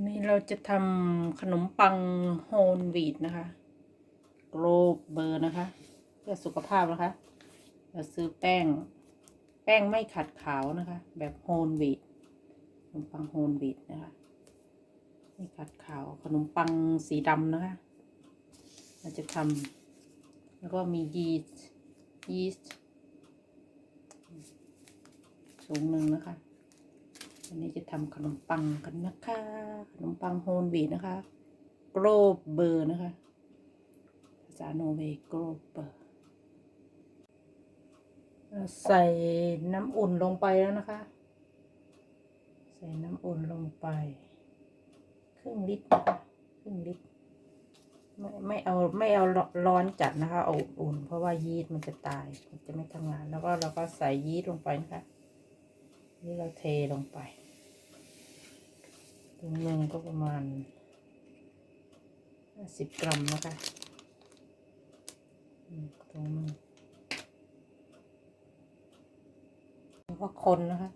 นี่เราจะทำขนมปังโฮลวีตนะคะโกลบเบอร์นะคะ เพื่อสุขภาพนะคะ เราซื้อแป้ง แป้งไม่ขัดขาวนะคะ แบบโฮลวีตขนมปังโฮลวีตนะคะไม่ขัดขาวขนมปังสีดำนะคะ เราจะทำแล้วก็มียีสต์ยีสต์สูงหนึ่งนะคะ วันนี้จะทำขนมปังกันนะคะ ขนมปังโฮลวีตนะคะ โกลบเบอร์นะคะ ภาษาโนเวย์โกลบเบอร์ ใส่น้ำอุ่นลงไปแล้วนะคะ ใส่น้ำอุ่นลงไป ครึ่งลิตรนะคะครึ่งลิตร ไม่ไม่เอาไม่เอาร้อนจัดนะคะ เอาอุ่นเพราะว่ายีสต์มันจะตาย มันจะไม่ทำงาน แล้วก็เราก็ใส่ยีสต์ลงไปนะคะนี่เราเทลงไป ถุงหนึ่งก็ประมาณห้าสิบกรัมนะคะอืมถุงหนึ่งแล้วก็คนนะคะ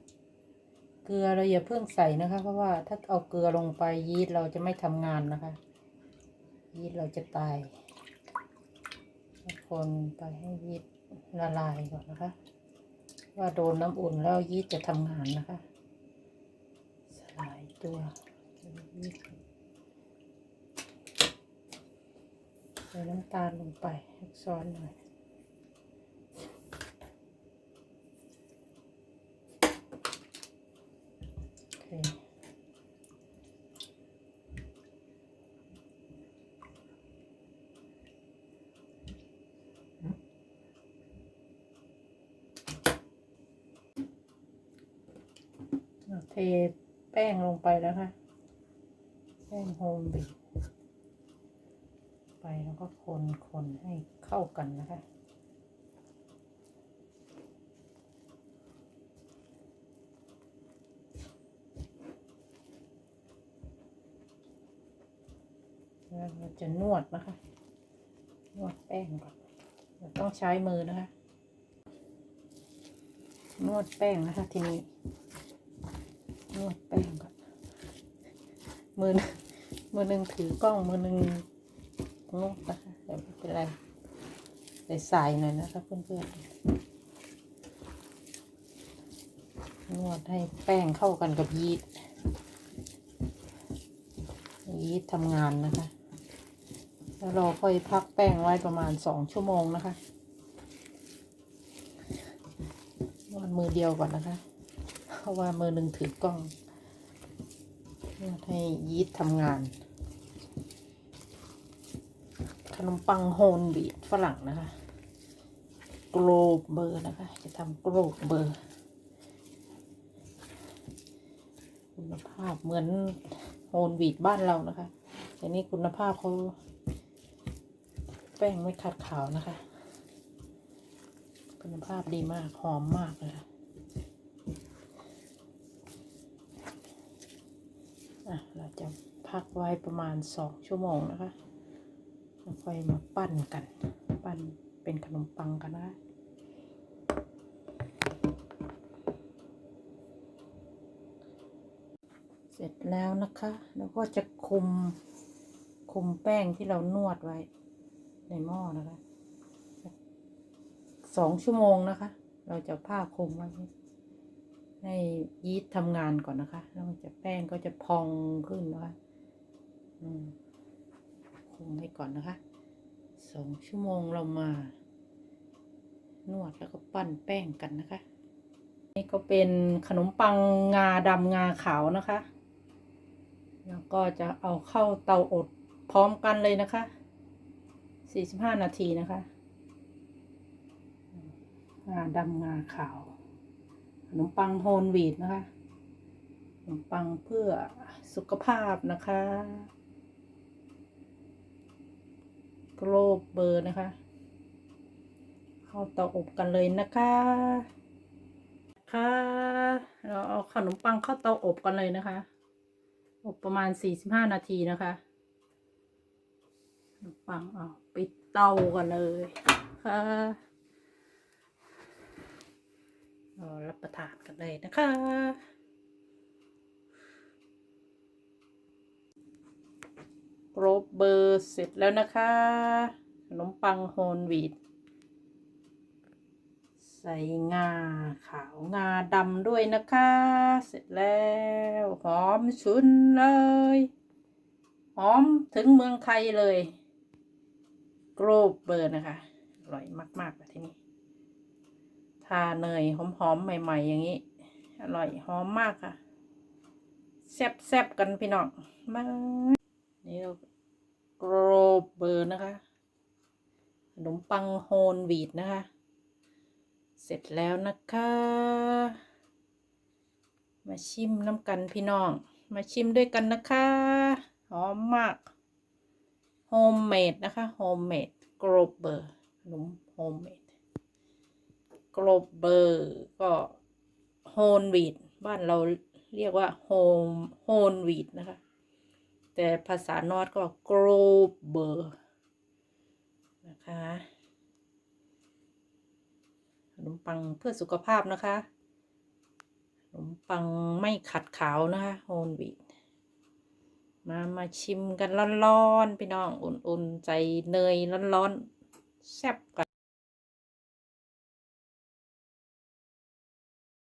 เกลือเราอย่าเพิ่งใส่นะคะ เพราะว่าถ้าเอาเกลือลงไปยีสต์เราจะไม่ทำงานนะคะ ยีสต์เราจะตายคนไปให้ยีสต์ละลายก่อนนะคะ ว่าโดนน้ำอุ่นแล้วยีสต์จะทำงานนะคะ สลายตัว ใส่น้ำตาลลงไปสักช้อนหน่อยโอเคเทแป้งลงไปแล้วค่ะ แป้งโฮมบีไปแล้วก็คนคนให้เข้ากันนะคะแล้วเราจะนวดนะคะ นวดแป้งก่อนเราต้องใช้มือนะคะ นวดแป้งนะคะทีนี้ นวดแป้ง มือมือหนึ่งถือกล้องมือหนึ่งนวดนะคะแต่ไม่เป็นไรใส่สายหน่อยนะคะเพื่อนๆนวดให้แป้งเข้ากันกับยีสต์ยีสต์ทำงานนะคะ แล้วเราค่อยพักแป้งไว้ประมาณสองชั่วโมงนะคะนวดมือเดียวก่อนนะคะ เพราะว่ามือหนึ่งถือกล้อง นวดให้ยีสต์ทำงาน ขนมปังโฮลบีทฝรั่งนะคะโกลบเบอร์นะคะ จะทำโกลบเบอร์คุณภาพเหมือนโฮลวีตบ้านเรานะคะแต่นี่คุณภาพเขาแป้งไม่ขัดขาวนะคะ คุณภาพดีมาก หอมมากเลยค่ะอะ เรา จะพักไว้ประมาณสองชั่วโมงนะคะแล้วค่อยมาปั้นกัน ปั้นเป็นขนมปังกันนะคะเสร็จแล้วนะคะ แล้วก็จะคุมคุมแป้งที่เรานวดไว้ในหม้อนะคะสองชั่วโมงนะคะ เราจะผ้าคลุมไว้ ให้ยีสต์ทำงานก่อนนะคะแล้วมันจะแป้งก็จะพองขึ้นนะคะคุมไว้ก่อนนะคะสองชั่วโมงเรามา นวดแล้วก็ปั้นแป้งกันนะคะ นี่ก็เป็นขนมปังงาดำงาขาวนะคะ แล้วก็จะเอาเข้าเตาอบพร้อมกันเลยนะคะ 45 นาทีนะคะ งาดำงาขาว ขนมปังโฮลวีตนะคะขนมปังเพื่อสุขภาพนะคะโกลบเบอร์นะคะ เข้าเตาอบกันเลยนะคะค่ะเราเอาขนมปังเข้าเตาอบกันเลยนะคะ อบประมาณสี่สิบห้านาทีนะคะขนมปังเอาปิดเตากันเลยค่ะ รารับประทานกันเลยนะคะ โรบเบอร์เสร็จแล้วนะคะขนมปังโฮลวีดใส่งาขาวงาดำด้วยนะคะ เสร็จแล้วหอมชุนเลยหอมถึงเมืองไทยเลย โกรบเบอร์นะคะ อร่อยมากๆแบบที่นี่ ทาเนยหอมๆ ใหม่ ๆ อย่างนี้ อร่อยหอมมากค่ะ แซ่บๆ กันพี่น้องมานี่เราโกรบเบอร์นะคะขนมปังโฮลวีดนะคะ เสร็จแล้วนะคะ มาชิมน้ำกันพี่น้อง มาชิมด้วยกันนะคะ หอมมากโฮมเมดนะคะโฮมเมดกรอบเบอร์ขนมโฮมเมด กรอบเบอร์ก็โฮลวีดบ้านเราเรียกว่าโฮมโฮลวีดนะคะ แต่ภาษานอร์ดก็กรอบเบอร์นะคะขนมปังเพื่อสุขภาพนะคะขนมปังไม่ขัดขาวนะคะโฮลวีดมามาชิมกันร้อนๆพี่น้อง อุ่นๆ ใจเนยร้อนๆแซ่บกัน